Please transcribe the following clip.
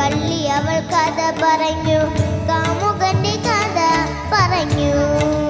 കള്ളി അവൾ കഥ പറഞ്ഞു. കാമുകന്റെ കഥ പറഞ്ഞു.